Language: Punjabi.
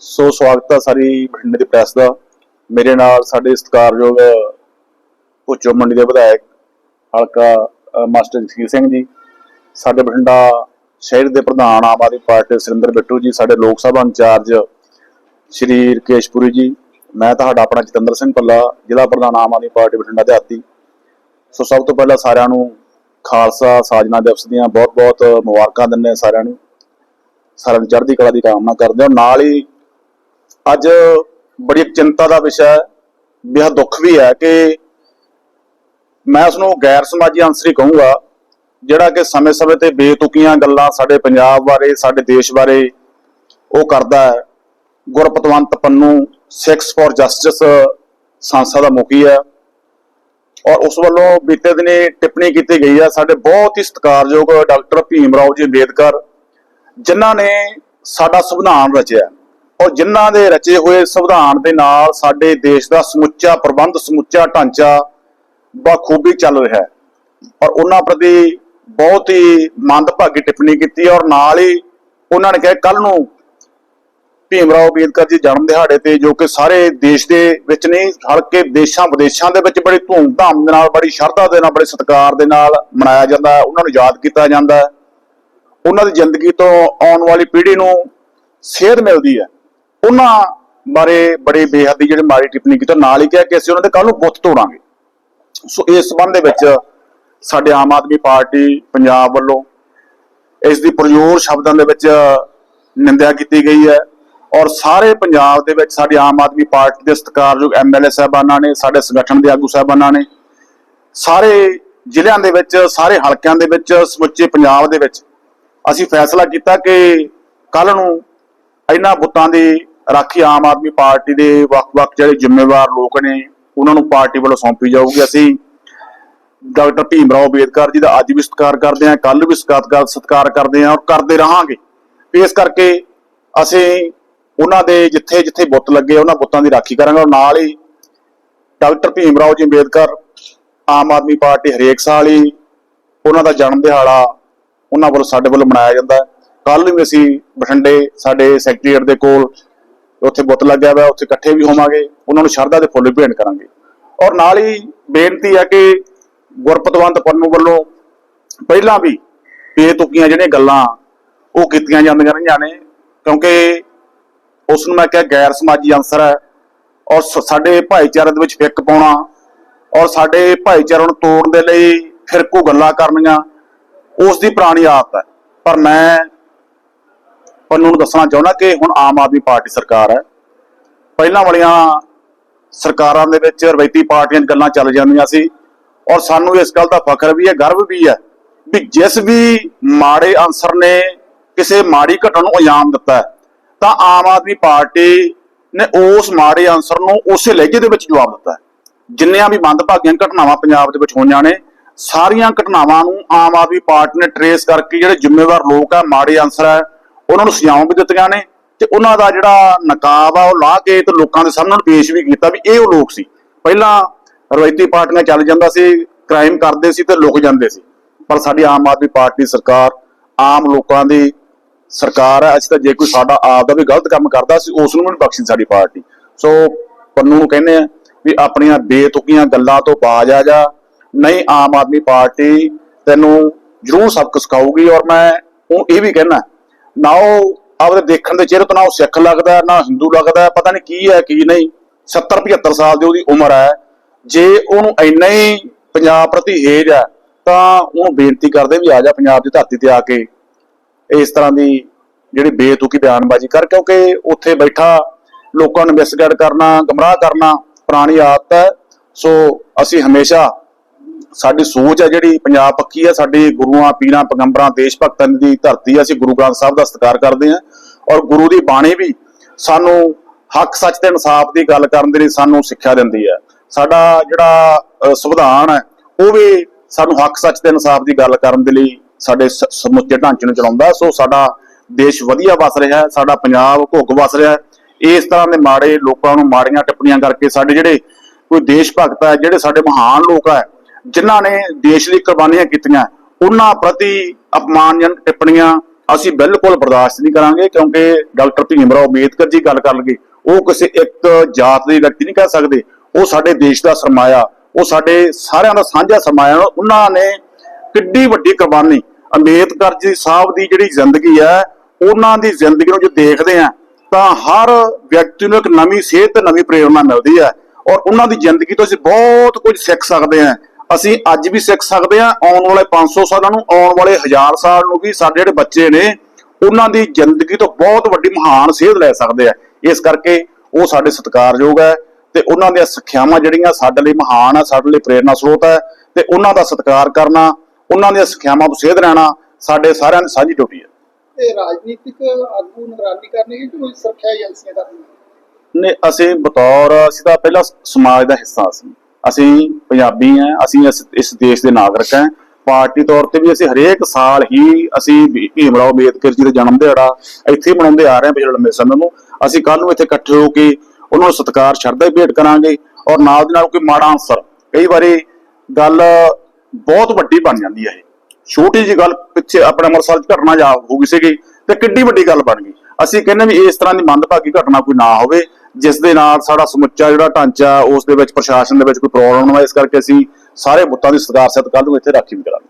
ਸੋ ਸਵਾਗਤ ਹੈ ਸਾਰੀ ਬਠਿੰਡੇ ਦੀ ਪ੍ਰੈਸ ਦਾ। ਮੇਰੇ ਨਾਲ ਸਾਡੇ ਸਤਿਕਾਰਯੋਗ ਭੁੱਚੋ ਮੰਡੀ ਦੇ ਵਿਧਾਇਕ ਹਲਕਾ ਮਾਸਟਰ ਜਗਸੀਰ ਸਿੰਘ ਜੀ, ਸਾਡੇ ਬਠਿੰਡਾ ਸ਼ਹਿਰ ਦੇ ਪ੍ਰਧਾਨ ਆਮ ਆਦਮੀ ਪਾਰਟੀ ਸੁਰਿੰਦਰ ਬਿੱਟੂ ਜੀ, ਸਾਡੇ ਲੋਕ ਸਭਾ ਇੰਚਾਰਜ ਸ਼੍ਰੀ ਰਕੇਸ਼ਪੁਰੀ ਜੀ, ਮੈਂ ਤੁਹਾਡਾ ਆਪਣਾ ਜਤਿੰਦਰ ਸਿੰਘ ਪੱਲਾ ਜ਼ਿਲ੍ਹਾ ਪ੍ਰਧਾਨ ਆਮ ਆਦਮੀ ਪਾਰਟੀ ਬਠਿੰਡਾ ਦਿਹਾਤੀ। ਸੋ ਸਭ ਤੋਂ ਪਹਿਲਾਂ ਸਾਰਿਆਂ ਨੂੰ ਖਾਲਸਾ ਸਾਜਨਾ ਦਿਵਸ ਦੀਆਂ ਬਹੁਤ-ਬਹੁਤ ਮੁਬਾਰਕਾਂ ਦਿੰਦੇ ਸਾਰਿਆਂ ਨੂੰ। ਸਾਰਿਆਂ ਨੂੰ ਚੜ੍ਹਦੀ ਕਲਾ ਦੀ ਕਾਮਨਾ ਕਰਦੇ ਹਾਂ। ਨਾਲ ਹੀ ਅੱਜ ਬੜੀ ਚਿੰਤਾ ਦਾ ਵਿਸ਼ਾ ਹੈ, ਬੇਹੱਦ ਦੁੱਖ ਵੀ ਹੈ ਕਿ ਮੈਂ ਉਸ ਨੂੰ ਗੈਰ ਸਮਾਜੀ ਅੰਸਰੀ ਕਹੂੰਗਾ, ਜਿਹੜਾ ਕਿ ਸਮੇਂ-ਸਮੇਂ ਤੇ ਬੇਤੁਕੀਆਂ ਗੱਲਾਂ ਸਾਡੇ ਪੰਜਾਬ ਬਾਰੇ, ਸਾਡੇ ਦੇਸ਼ ਬਾਰੇ ਉਹ ਕਰਦਾ ਹੈ। Gurpatwant Pannun Sikhs for Justice ਸੰਸਥਾ ਦਾ ਮੁਖੀ ਹੈ ਔਰ ਉਸ ਵੱਲੋਂ ਬੀਤੇ ਦਿਨੇ ਟਿੱਪਣੀ ਕੀਤੀ ਗਈ ਹੈ, ਸਾਡੇ ਬਹੁਤ ਹੀ ਸਤਿਕਾਰਯੋਗ ਡਾਕਟਰ ਭੀਮ ਰਾਓ ਜੀ ਅੰਬੇਦਕਰ, ਜਿਨ੍ਹਾਂ ਨੇ ਸਾਡਾ ਸੰਵਿਧਾਨ ਰਚਿਆ ਔਰ ਜਿਨ੍ਹਾਂ ਦੇ ਰਚੇ ਹੋਏ ਸੰਵਿਧਾਨ ਦੇ ਨਾਲ ਸਾਡੇ ਦੇਸ਼ ਦਾ ਸਮੁੱਚਾ ਪ੍ਰਬੰਧ, ਸਮੁੱਚਾ ਢਾਂਚਾ ਬਖੂਬੀ ਚੱਲ ਰਿਹਾ ਹੈ। ਔਰ ਉਹਨਾਂ ਪ੍ਰਤੀ ਬਹੁਤ ਹੀ ਮੰਦਭਾਗੀ ਟਿੱਪਣੀ ਕੀਤੀ ਔਰ ਨਾਲ ਹੀ ਉਹਨਾਂ ਨੇ ਕਿਹਾ ਕੱਲ ਨੂੰ ਭੀਮ ਰਾਓ ਅੰਬੇਦਕਰ ਜੀ ਜਨਮ ਦਿਹਾੜੇ ਤੇ ਜੋ ਕਿ ਸਾਰੇ ਦੇਸ਼ ਦੇ ਵਿੱਚ ਨਹੀਂ, ਹਲਕੇ ਦੇਸ਼ਾਂ ਵਿਦੇਸ਼ਾਂ ਦੇ ਵਿੱਚ ਬੜੀ ਧੂਮ-ਧਾਮ ਦੇ ਨਾਲ, ਬੜੀ ਸ਼ਰਧਾ ਦੇ ਨਾਲ, ਬੜੇ ਸਤਿਕਾਰ ਦੇ ਨਾਲ ਮਨਾਇਆ ਜਾਂਦਾ ਹੈ, ਉਹਨਾਂ ਨੂੰ ਯਾਦ ਕੀਤਾ ਜਾਂਦਾ ਉਹਨਾਂ ਦੀ ਜ਼ਿੰਦਗੀ ਤੋਂ ਆਉਣ ਵਾਲੀ ਪੀੜ੍ਹੀ ਨੂੰ ਸੇਧ ਮਿਲਦੀ ਹੈ। ਉਹਨਾਂ ਬਾਰੇ ਬੜੇ ਬੇਹੱਦੀ ਜਿਹੜੇ ਮਾੜੀ ਟਿੱਪਣੀ ਕੀਤੀ ਨਾਲ ਹੀ ਕਿਹਾ ਕਿ ਅਸੀਂ ਉਹਨਾਂ ਦੇ ਕੱਲ ਨੂੰ ਬੁੱਤ ਤੋੜਾਂਗੇ। ਸੋ ਇਸ ਸੰਬੰਧ ਦੇ ਵਿੱਚ ਸਾਡੇ ਆਮ ਆਦਮੀ ਪਾਰਟੀ ਪੰਜਾਬ ਵੱਲੋਂ ਇਸ ਦੀ ਪ੍ਰਯੋਰ ਸ਼ਬਦਾਂ ਦੇ ਵਿੱਚ ਨਿੰਦਿਆ ਕੀਤੀ ਗਈ ਹੈ ਔਰ ਸਾਰੇ ਪੰਜਾਬ ਦੇ ਵਿੱਚ ਸਾਡੀ ਆਮ ਆਦਮੀ ਪਾਰਟੀ ਦੇ ਸਤਿਕਾਰਯੋਗ ਐਮਐਲਏ ਸਾਹਿਬਾਨਾਂ ਨੇ, ਸਾਡੇ ਸੰਗਠਨ ਦੇ ਆਗੂ ਸਾਹਿਬਾਨਾਂ ਨੇ, ਸਾਰੇ ਜ਼ਿਲ੍ਹਿਆਂ ਦੇ ਵਿੱਚ, ਸਾਰੇ ਹਲਕਿਆਂ ਦੇ ਵਿੱਚ, ਸਮੁੱਚੇ ਪੰਜਾਬ ਦੇ ਵਿੱਚ ਅਸੀਂ ਫੈਸਲਾ ਕੀਤਾ ਕਿ ਕੱਲ ਨੂੰ ਇਹਨਾਂ ਬੁੱਤਾਂ ਦੀ ਰਾਖੀ ਆਮ ਆਦਮੀ ਪਾਰਟੀ ਦੇ ਵੱਖ-ਵੱਖ ਜਿਹੜੇ ਜ਼ਿੰਮੇਵਾਰ ਲੋਕ ਨੇ, ਉਹਨਾਂ ਨੂੰ ਪਾਰਟੀ ਵੱਲੋਂ ਸੌਂਪੀ ਜਾਊਗੀ। ਅਸੀਂ ਡਾਕਟਰ ਭੀਮ ਰਾਓ ਅੰਬੇਦਕਰ ਜੀ ਦਾ ਅੱਜ ਵੀ ਸਤਿਕਾਰ ਕਰਦੇ ਹਾਂ ਕੱਲ ਵੀ ਸਤਿਕਾਰ ਸਤਿਕਾਰ ਕਰਦੇ ਹਾਂ ਔਰ ਕਰਦੇ ਰਹਾਂਗੇ। ਇਸ ਕਰਕੇ ਅਸੀਂ ਉਹਨਾਂ ਦੇ ਜਿੱਥੇ ਜਿੱਥੇ ਬੁੱਤ ਲੱਗੇ, ਉਹਨਾਂ ਬੁੱਤਾਂ ਦੀ ਰਾਖੀ ਕਰਾਂਗੇ ਔਰ ਨਾਲ ਹੀ ਡਾਕਟਰ ਭੀਮ ਰਾਓ ਜੀ ਅੰਬੇਦਕਰ, ਆਮ ਆਦਮੀ ਪਾਰਟੀ ਹਰੇਕ ਸਾਲ ਹੀ ਉਹਨਾਂ ਦਾ ਜਨਮ ਦਿਹਾੜਾ ਉਹਨਾਂ ਵੱਲੋਂ ਸਾਡੇ ਵੱਲੋਂ ਮਨਾਇਆ ਜਾਂਦਾ। ਕੱਲ ਵੀ ਅਸੀਂ ਬਠਿੰਡੇ ਸਾਡੇ ਸੈਕਟਰੀਏਟ ਦੇ ਕੋਲ ਉੱਥੇ ਬੁੱਤ ਲੱਗਿਆ ਹੋਇਆ ਉੱਥੇ ਇਕੱਠੇ ਵੀ ਹੋਵਾਂਗੇ, ਉਹਨਾਂ ਨੂੰ ਸ਼ਰਧਾ ਦੇ ਫੁੱਲ ਵੀ ਭੇਂਟ ਕਰਾਂਗੇ। ਔਰ ਨਾਲ ਹੀ ਬੇਨਤੀ ਹੈ ਕਿ ਗੁਰਪਤਵੰਤ ਪੰਨੂ ਵੱਲੋਂ ਪਹਿਲਾਂ ਵੀ ਬੇਤੁਕੀਆਂ ਜਿਹੜੀਆਂ ਗੱਲਾਂ ਉਹ ਕੀਤੀਆਂ ਜਾਂਦੀਆਂ ਰਹੀਆਂ ਨੇ, ਕਿਉਂਕਿ ਉਸ ਨੂੰ ਮੈਂ ਕਿਹਾ ਗੈਰ ਸਮਾਜੀ ਅੰਸਰ ਹੈ, ਔਰ ਸਾਡੇ ਭਾਈਚਾਰੇ ਦੇ ਵਿੱਚ ਫਿੱਕ ਪਾਉਣਾ, ਔਰ ਸਾਡੇ ਭਾਈਚਾਰੇ ਨੂੰ ਤੋੜਨ ਦੇ ਲਈ ਫਿਰਕੂ ਗੱਲਾਂ ਕਰਨੀਆਂ, ਉਸ ਦੀ ਪੁਰਾਣੀ ਆਦਤ ਹੈ। ਪਰ ਮੈਂ ਪੰਨੂ ਨੂੰ ਦੱਸਣਾ ਚਾਹੁੰਦਾ ਕਿ ਹੁਣ ਆਮ ਆਦਮੀ ਪਾਰਟੀ ਸਰਕਾਰ ਹੈ। ਪਹਿਲਾਂ ਵਾਲੀਆਂ ਸਰਕਾਰਾਂ ਦੇ ਵਿੱਚ ਰਵਾਇਤੀ ਪਾਰਟੀਆਂ 'ਚ ਗੱਲਾਂ ਚੱਲ ਜਾਂਦੀਆਂ ਸੀ ਔਰ ਸਾਨੂੰ ਇਸ ਗੱਲ ਦਾ ਫਖਰ ਵੀ ਹੈ, ਗਰਵ ਵੀ ਹੈ ਵੀ ਜਿਸ ਵੀ ਮਾੜੇ ਅਨਸਰ ਨੇ ਕਿਸੇ ਮਾੜੀ ਘਟਨਾ ਨੂੰ ਅੰਜਾਮ ਦਿੱਤਾ ਤਾਂ ਆਮ ਆਦਮੀ ਪਾਰਟੀ ਨੇ ਉਸ ਮਾੜੇ ਅਨਸਰ ਨੂੰ ਉਸੇ ਲਹਿਜੇ ਦੇ ਵਿੱਚ ਜਵਾਬ ਦਿੱਤਾ ਜਿੰਨੀਆਂ ਵੀ ਮੰਦਭਾਗੀਆਂ ਘਟਨਾਵਾਂ ਪੰਜਾਬ ਦੇ ਵਿੱਚ ਹੋਈਆਂ ਨੇ, ਸਾਰੀਆਂ ਘਟਨਾਵਾਂ ਨੂੰ ਆਮ ਆਦਮੀ ਪਾਰਟੀ ਨੇ ਟਰੇਸ ਕਰਕੇ ਜਿਹੜੇ ਜ਼ਿੰਮੇਵਾਰ ਲੋਕ ਆ, ਮਾੜੇ ਅਨਸਰ ਹੈ ਉਹਨਾਂ ਨੂੰ ਸਜ਼ਾਵਾਂ ਵੀ ਦਿੱਤੀਆਂ ਨੇ ਤੇ ਉਹਨਾਂ ਦਾ ਜਿਹੜਾ ਨਕਾਬ ਆ, ਉਹ ਲਾ ਕੇ ਤੇ ਲੋਕਾਂ ਦੇ ਸਾਹਮਣੇ ਪੇਸ਼ ਵੀ ਕੀਤਾ ਵੀ ਇਹ ਉਹ ਲੋਕ ਸੀ। ਪਹਿਲਾਂ ਰਵਾਇਤੀ ਪਾਰਟੀਆਂ ਚੱਲ ਜਾਂਦਾ ਸੀ ਕ੍ਰਾਈਮ ਕਰਦੇ ਸੀ ਤੇ ਲੁਕ ਜਾਂਦੇ ਸੀ। ਪਰ ਸਾਡੀ ਆਮ ਆਦਮੀ ਪਾਰਟੀ ਸਰਕਾਰ, ਆਮ ਲੋਕਾਂ ਦੀ ਸਰਕਾਰ ਹੈ ਅਸੀਂ ਤਾਂ ਜੇ ਕੋਈ ਸਾਡਾ ਆਪ ਦਾ ਵੀ ਗਲਤ ਕੰਮ ਕਰਦਾ ਸੀ ਉਸ ਨੂੰ ਵੀ ਨਹੀਂ ਬਖਸ਼ੀ ਸਾਡੀ ਪਾਰਟੀ। ਸੋ ਪੰਨੂ ਨੂੰ ਕਹਿੰਦੇ ਆ ਵੀ ਆਪਣੀਆਂ ਬੇਤੁਕੀਆਂ ਗੱਲਾਂ ਤੋਂ ਬਾਜ ਆ ਜਾ। ਨਹੀਂ, ਆਮ ਆਦਮੀ ਪਾਰਟੀ ਤੈਨੂੰ ਜ਼ਰੂਰ ਸਬਕ ਸਿਖਾਊਗੀ ਔਰ ਮੈਂ ਉਹ ਇਹ ਵੀ ਕਹਿਣਾ ਨਾ ਉਹ ਆਪਦੇ ਦੇਖਣ ਦੇ ਚਿਹਰੇ ਤੋਂ ਨਾ ਉਹ ਸਿੱਖ ਲੱਗਦਾ, ਨਾ ਹਿੰਦੂ ਲੱਗਦਾ, ਪਤਾ ਨਹੀਂ ਕੀ ਹੈ, ਕੀ ਨਹੀਂ। 70 75 ਸਾਲ ਦੀ ਉਹਦੀ ਉਮਰ ਹੈ। ਜੇ ਉਹਨੂੰ ਇੰਨਾ ਹੀ ਪੰਜਾਬ ਪ੍ਰਤੀ ਹੇਜ ਹੈ, ਤਾਂ ਉਹਨੂੰ ਬੇਨਤੀ ਕਰਦੇ ਵੀ ਆ ਜਾ ਪੰਜਾਬ ਦੀ ਧਰਤੀ ਤੇ ਆ ਕੇ ਇਸ ਤਰ੍ਹਾਂ ਦੀ ਜਿਹੜੀ ਬੇਤੁਕੀ ਬਿਆਨਬਾਜ਼ੀ ਕਰ, ਕਿਉਂਕਿ ਉੱਥੇ ਬੈਠਾ ਲੋਕਾਂ ਨੂੰ ਮਿਸਗਾਈਡ ਕਰਨਾ, ਗਮਰਾਹ ਕਰਨਾ ਪੁਰਾਣੀ ਆਦਤ ਹੈ। ਸੋ ਅਸੀਂ ਹਮੇਸ਼ਾ ਸਾਡੀ ਸੋਚ ਹੈ ਜਿਹੜੀ ਪੰਜਾਬ ਪੱਕੀ ਹੈ, ਸਾਡੇ ਗੁਰੂਆਂ, ਪੀਰਾਂ, ਪੈਗੰਬਰਾਂ ਦੇਸ਼ ਭਗਤਾਂ ਦੀ ਧਰਤੀ ਹੈ, ਅਸੀਂ ਗੁਰੂ ਗ੍ਰੰਥ ਸਾਹਿਬ ਦਾ ਸਤਿਕਾਰ ਕਰਦੇ ਹਾਂ ਔਰ ਗੁਰੂ ਦੀ ਬਾਣੀ ਵੀ ਸਾਨੂੰ ਹੱਕ, ਸੱਚ ਤੇ ਇਨਸਾਫ ਦੀ ਗੱਲ ਕਰਨ ਦੇ ਲਈ ਸਾਨੂੰ ਸਿੱਖਿਆ ਦਿੰਦੀ ਹੈ। ਸਾਡਾ ਜਿਹੜਾ ਸੰਵਿਧਾਨ ਹੈ, ਉਹ ਵੀ ਸਾਨੂੰ ਹੱਕ, ਸੱਚ ਤੇ ਇਨਸਾਫ ਦੀ ਗੱਲ ਕਰਨ ਦੇ ਲਈ ਸਾਡੇ ਸ- ਸਮੁੱਚੇ ਢਾਂਚੇ ਨੂੰ ਚਲਾਉਂਦਾ ਸੋ ਸਾਡਾ ਦੇਸ਼ ਵਧੀਆ ਵਸ ਰਿਹਾ ਹੈ, ਸਾਡਾ ਪੰਜਾਬ ਘੁੱਗ ਵਸ ਰਿਹਾ ਹੈ। ਇਸ ਤਰ੍ਹਾਂ ਦੇ ਮਾੜੇ ਲੋਕਾਂ ਨੂੰ ਮਾੜੀਆਂ ਟਿੱਪਣੀਆਂ ਕਰਕੇ ਸਾਡੇ ਜਿਹੜੇ ਕੋਈ ਦੇਸ਼ ਭਗਤ ਹੈ, ਜਿਹੜੇ ਸਾਡੇ ਮਹਾਨ ਲੋਕ ਹੈ ਜਿਨ੍ਹਾਂ ਨੇ ਦੇਸ਼ ਲਈ ਕੁਰਬਾਨੀਆਂ ਕੀਤੀਆਂ, ਉਹਨਾਂ ਪ੍ਰਤੀ ਅਪਮਾਨਜਨਕ ਟਿੱਪਣੀਆਂ ਅਸੀਂ ਬਿਲਕੁਲ ਬਰਦਾਸ਼ਤ ਨਹੀਂ ਕਰਾਂਗੇ, ਕਿਉਂਕਿ ਡਾਕਟਰ ਭੀਮ ਰਾਓ ਅੰਬੇਦਕਰ ਜੀ ਗੱਲ ਕਰ ਲਗੇ ਉਹ ਕਿਸੇ ਇੱਕ ਜਾਤ ਦੇ ਵਿਅਕਤੀ ਨਹੀਂ ਕਹਿ ਸਕਦੇ। ਉਹ ਸਾਡੇ ਦੇਸ਼ ਦਾ ਸਰਮਾਇਆ, ਉਹ ਸਾਡੇ ਸਾਰਿਆਂ ਦਾ ਸਾਂਝਾ ਸਰਮਾਇਆ, ਉਹਨਾਂ ਨੇ ਕਿੱਡੀ ਵੱਡੀ ਕੁਰਬਾਨੀ। ਅੰਬੇਦਕਰ ਜੀ ਸਾਹਿਬ ਦੀ ਜਿਹੜੀ ਜ਼ਿੰਦਗੀ ਹੈ, ਉਹਨਾਂ ਦੀ ਜ਼ਿੰਦਗੀ ਨੂੰ ਜੇ ਦੇਖਦੇ ਆ ਤਾਂ ਹਰ ਵਿਅਕਤੀ ਨੂੰ ਇੱਕ ਨਵੀਂ ਸੇਧ ਤੇ ਨਵੀਂ ਪ੍ਰੇਰਣਾ ਮਿਲਦੀ ਹੈ। ਔਰ ਉਹਨਾਂ ਦੀ ਜ਼ਿੰਦਗੀ ਤੋਂ ਅਸੀਂ ਬਹੁਤ ਕੁਝ ਸਿੱਖ ਸਕਦੇ ਹਾਂ। ਅਸੀਂ ਅੱਜ ਵੀ ਸਿੱਖ ਸਕਦੇ ਹਾਂ ਆਉਣ ਵਾਲੇ 500 ਸਾਲਾਂ ਨੂੰ ਆਉਣ ਵਾਲੇ 1000 ਸਾਲ ਨੂੰ ਵੀ ਸਾਡੇ ਜਿਹੜੇ ਬੱਚੇ ਨੇ ਉਹਨਾਂ ਦੀ ਜ਼ਿੰਦਗੀ ਤੋਂ ਬਹੁਤ ਵੱਡੀ ਮਹਾਨ ਸੇਧ ਲੈ ਸਕਦੇ ਆ। ਇਸ ਕਰਕੇ ਉਹ ਸਾਡੇ ਸਤਿਕਾਰਯੋਗ ਹੈ ਤੇ ਉਹਨਾਂ ਦੀਆਂ ਸਿੱਖਿਆਵਾਂ ਜਿਹੜੀਆਂ ਸਾਡੇ ਲਈ ਮਹਾਨ ਆ ਸਾਡੇ ਲਈ ਪ੍ਰੇਰਨਾ ਸਰੋਤ ਹੈ ਤੇ ਉਹਨਾਂ ਦਾ ਸਤਿਕਾਰ ਕਰਨਾ ਉਹਨਾਂ ਦੀਆਂ ਸਿੱਖਿਆਵਾਂ ਤੋਂ ਸੇਧ ਲੈਣਾ ਸਾਡੇ ਸਾਰਿਆਂ ਦੀ ਸਾਂਝੀ ਡਿਊਟੀ ਹੈ। ਤੇ ਰਾਜਨੀਤਿਕ ਆਗੂ ਨਿਗਰਾਨੀ ਕਰਨਗੇ ਕਿ ਕੋਈ ਸੁਰੱਖਿਆ ਏਜੰਸੀਆਂ ਕਰਨਗੀਆਂ ਨੇ ਅਸੀਂ ਬਤੌਰ ਅਸੀਂ ਤਾਂ ਪਹਿਲਾਂ ਸਮਾਜ ਦਾ ਹਿੱਸਾ ਸੀ। ਅਸੀਂ ਪੰਜਾਬੀ ਹਾਂ, ਅਸੀਂ ਇਸ ਦੇਸ਼ ਦੇ ਨਾਗਰਿਕ ਹਾਂ। ਪਾਰਟੀ ਤੌਰ ਤੇ ਵੀ ਅਸੀਂ ਹਰੇਕ ਸਾਲ ਹੀ ਅਸੀਂ ਭੀ- ਭੀਮ ਰਾਓ ਅੰਬੇਦਕਰ ਜੀ ਦਾ ਜਨਮ ਦਿਹਾੜਾ ਇੱਥੇ ਮਨਾਉਂਦੇ ਆ ਰਹੇ ਹਾਂ ਪਿਛਲੇ ਲੰਮੇ ਸਮੇਂ ਨੂੰ। ਅਸੀਂ ਕੱਲ ਨੂੰ ਇੱਥੇ ਇਕੱਠੇ ਹੋ ਕੇ ਉਹਨਾਂ ਨੂੰ ਸਤਿਕਾਰ, ਸ਼ਰਧਾ ਭੇਟ ਕਰਾਂਗੇ ਔਰ ਨਾਲ ਦੀ ਨਾਲ ਕੋਈ ਮਾੜਾ ਅਨਸਰ, ਕਈ ਵਾਰੀ ਗੱਲ ਬਹੁਤ ਵੱਡੀ ਬਣ ਜਾਂਦੀ ਹੈ ਇਹ। ਛੋਟੀ ਜੀ ਗੱਲ ਪਿੱਛੇ ਆਪਣੇ ਅੰਮ੍ਰਿਤਸਰ ਚ ਘਟਨਾ ਜਾ ਹੋ ਗਈ ਸੀਗੀ ਤੇ ਕਿੱਡੀ ਵੱਡੀ ਗੱਲ ਬਣ ਗਈ। ਅਸੀਂ ਕਹਿੰਦੇ ਵੀ ਇਸ ਤਰ੍ਹਾਂ ਦੀ ਮੰਦਭਾਗੀ ਘਟਨਾ ਕੋਈ ਨਾ ਹੋਵੇ ਜਿਸ ਦੇ ਨਾਲ ਸਾਡਾ ਸਮੁੱਚਾ ਜਿਹੜਾ ਢਾਂਚਾ, ਉਸ ਦੇ ਵਿੱਚ ਪ੍ਰਸ਼ਾਸਨ ਦੇ ਵਿੱਚ ਕੋਈ ਪ੍ਰੋਬਲਮ ਨਾ ਇਸ ਕਰਕੇ ਅਸੀਂ ਸਾਰੇ ਬੁੱਤਾਂ ਦੀ ਸਤਿਕਾਰ ਨੂੰ ਇੱਥੇ ਰਾਖੀ ਵੀ ਕਰਾਂਗੇ।